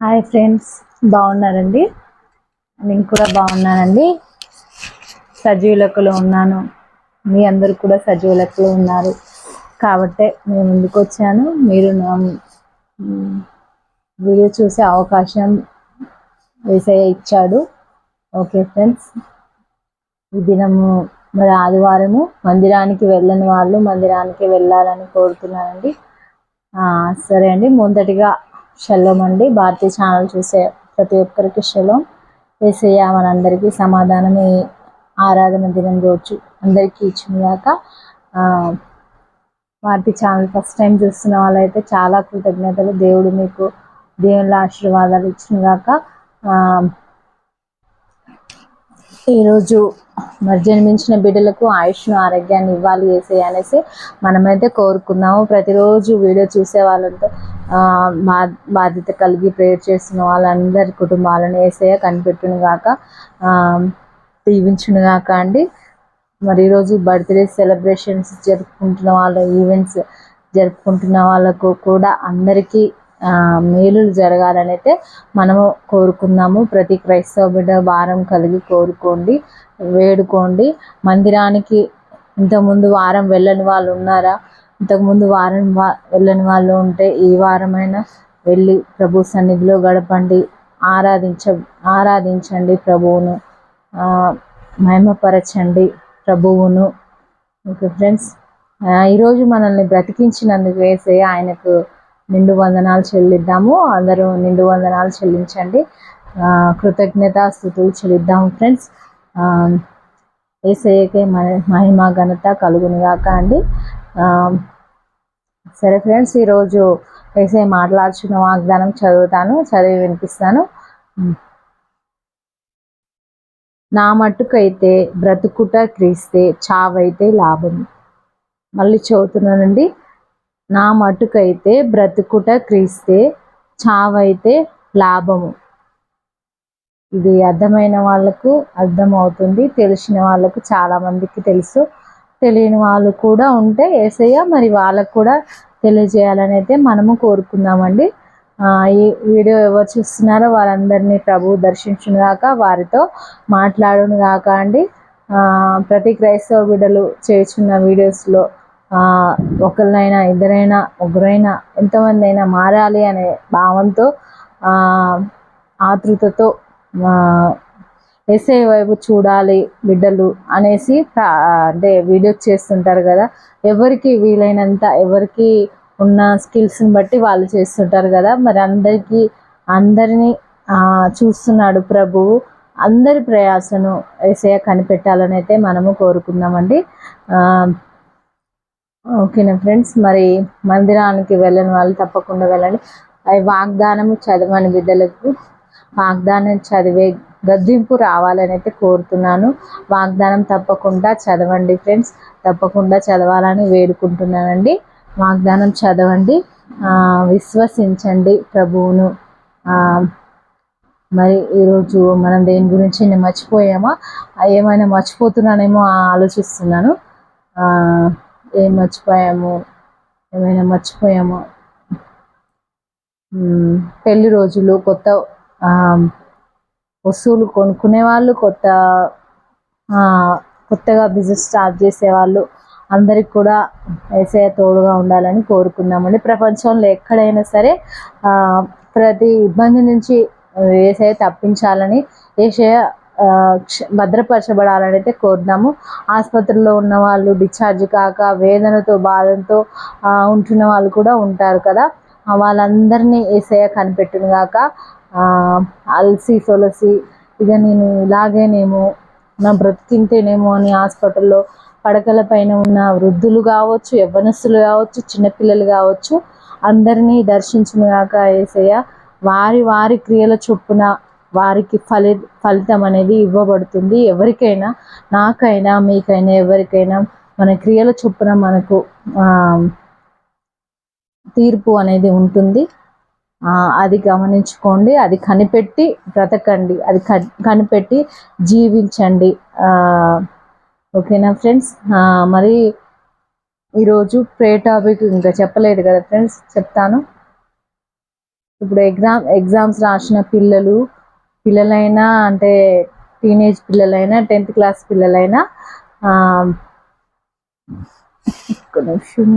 Hi friends బాగున్నారండి? నేను కూడా బాగున్నానండి. సజీవులకులో ఉన్నాను. మీ అందరు కూడా సజీవులకులో ఉన్నారు. కాబట్టే నేను ముందుకు వచ్చాను. మీరు నా వీడియో చూసే అవకాశం వేసే ఇచ్చాడు. Okay friends. ఈ దినము మరి ఆదివారము మందిరానికి వెళ్ళని వాళ్ళు మందిరానికి వెళ్ళాలని కోరుతున్నానండి. సరే అండి. మొదటిగా షలోం అండి. భారతీయ ఛానల్ చూసే ప్రతి ఒక్కరికి షలోం వేసేయ మనందరికీ సమాధానం ఈ ఆరాధన దినం రోజు అందరికీ ఇచ్చినాక భారతీయ ఛానల్ ఫస్ట్ టైం చూస్తున్న వాళ్ళైతే చాలా కృతజ్ఞతలు. దేవుడు మీకు దేవుళ్ళ ఆశీర్వాదాలు ఇచ్చినగాక ఈరోజు మరి జన్మించిన బిడ్డలకు ఆయుష్ను ఆరోగ్యాన్ని ఇవ్వాలి వేసే అనేసి మనమైతే కోరుకున్నాము ప్రతిరోజు వీడియో చూసే వాళ్ళంతా బా బాధ్యత కలిగి ప్రేయర్ చేస్తున్న వాళ్ళందరి కుటుంబాలను వేసే కనిపెట్టును గాక దీవించును గాక అండి. మరి ఈరోజు బర్త్డే సెలబ్రేషన్స్ జరుపుకుంటున్న వాళ్ళ ఈవెంట్స్ జరుపుకుంటున్న వాళ్ళకు కూడా అందరికీ మేలులు జరగాలని అయితే మనము కోరుకుందాము. ప్రతి క్రైస్తవ బిడ్డ భారం కలిగి కోరుకోండి వేడుకోండి. మందిరానికి ఇంతకుముందు వారం వెళ్ళని వాళ్ళు ఉన్నారా? ఇంతకుముందు వారం వా- వెళ్ళని వాళ్ళు ఉంటే ఈ వారమైనా వెళ్ళి ప్రభు సన్నిధిలో గడపండి ఆరాధించ ఆరాధించండి ప్రభువును. మహిమపరచండి ప్రభువును. ఓకే ఫ్రెండ్స్ ఈరోజు మనల్ని బ్రతికించినందుకు వేసే ఆయనకు నిండు వందనాలు చెల్లిద్దాము. అందరూ నిండు వందనాలు చెల్లించండి. కృతజ్ఞత స్థుతులు చెల్లిద్దాము ఫ్రెండ్స్. ఏసయ్యకే మహిమ ఘనత కలుగునుగాక అండి. సరే ఫ్రెండ్స్ ఈరోజు ఏసై మాట్లాడుచున్న వాగ్దానం చదువుతాను చదివి వినిపిస్తాను. నా మట్టుకైతే బ్రతుకుట క్రీస్తే చావైతే లాభం. మళ్ళీ చదువుతున్నానండి నా మటుకైతే బ్రతుకుట క్రీస్తే చావైతే లాభము. ఇది అర్థమైన వాళ్ళకు అర్థమవుతుంది. తెలిసిన వాళ్ళకు చాలా మందికి తెలుసు. తెలియని వాళ్ళు కూడా ఉంటే ఏసయ్య మరి వాళ్ళకు కూడా తెలియజేయాలని అయితే మనము కోరుకుందామండి. ఈ వీడియో ఎవరు చూస్తున్నారో వారందరినీ ప్రభు దర్శించును గాక వారితో మాట్లాడును గాక అండి. ప్రతి క్రైస్తవ బిడ్డలు చేస్తున్న వీడియోస్లో ఒకరినైనా ఇద్దరైనా ముగ్గురైనా ఎంతమంది అయినా మారాలి అనే భావంతో ఆతృతతో ఎస్ఐ వైపు చూడాలి బిడ్డలు అనేసి అంటే వీడియోస్ చేస్తుంటారు కదా. ఎవరికి వీలైనంత ఎవరికి ఉన్న స్కిల్స్ని బట్టి వాళ్ళు చేస్తుంటారు కదా. మరి అందరికీ అందరినీ చూస్తున్నాడు ప్రభువు. అందరి ప్రయాసను ఏసయ్య కనిపెట్టాలని అయితే మనము కోరుకుందామండి. ఓకేనా ఫ్రెండ్స్ మరి మందిరానికి వెళ్ళని వాళ్ళు తప్పకుండా వెళ్ళండి. అవి వాగ్దానము చదవని బిడ్డలకు వాగ్దానం చదివే గద్దింపు రావాలని అయితే కోరుతున్నాను. వాగ్దానం తప్పకుండా చదవండి ఫ్రెండ్స్ తప్పకుండా చదవాలని వేడుకుంటున్నానండి. వాగ్దానం చదవండి విశ్వసించండి ప్రభువును. మరి ఈరోజు మనం దేని గురించి నేను మర్చిపోయామా ఏమైనా మర్చిపోతున్నానేమో ఆలోచిస్తున్నాను. ఆ, ఏం మర్చిపోయాము? ఏమైనా మర్చిపోయామో? పెళ్ళి రోజులు కొత్త వస్తువులు కొనుక్కునే వాళ్ళు కొత్త కొత్తగా బిజినెస్ స్టార్ట్ చేసే వాళ్ళు అందరికి కూడా ఏసయ తోడుగా ఉండాలని కోరుకున్నామండి. ప్రపంచంలో ఎక్కడైనా సరే ప్రతి ఇబ్బంది నుంచి ఏసయ తప్పించాలని ఏసయ భద్రపరచబడాలని అయితే కోరుదాము ఆసుపత్రిలో ఉన్న వాళ్ళు డిశ్చార్జ్ కాక వేదనతో బాధతో ఉంటున్న వాళ్ళు కూడా ఉంటారు కదా. వాళ్ళందరినీ ఏసయ కనిపెట్టును గాక అలసి సొలసి ఇక నేను ఇలాగేనేమో నా బ్రతికింతేనేమో అని హాస్పిటల్లో పడకల పైన ఉన్న వృద్ధులు కావచ్చు యవ్వనస్తులు కావచ్చు చిన్నపిల్లలు కావచ్చు అందరినీ దర్శించును గాక ఏసయ్య వారి వారి క్రియల చొప్పున వారికి ఫలి ఫలితం అనేది ఇవ్వబడుతుంది. ఎవరికైనా నాకైనా మీకైనా ఎవరికైనా మన క్రియల చొప్పున మనకు తీర్పు అనేది ఉంటుంది. అది గమనించుకోండి అది కనిపెట్టి బ్రతకండి. అది క- కనిపెట్టి జీవించండి. ఓకేనా ఫ్రెండ్స్? మరి ఈరోజు ప్రే టాపిక్ ఇంకా చెప్పలేదు కదా ఫ్రెండ్స్? చెప్తాను. ఇప్పుడు ఎగ్జామ్ ఎగ్జామ్స్ రాసిన పిల్లలు పిల్లలైనా అంటే టీనేజ్ పిల్లలైనా టెన్త్ క్లాస్ పిల్లలైనా ఒక నిమిషం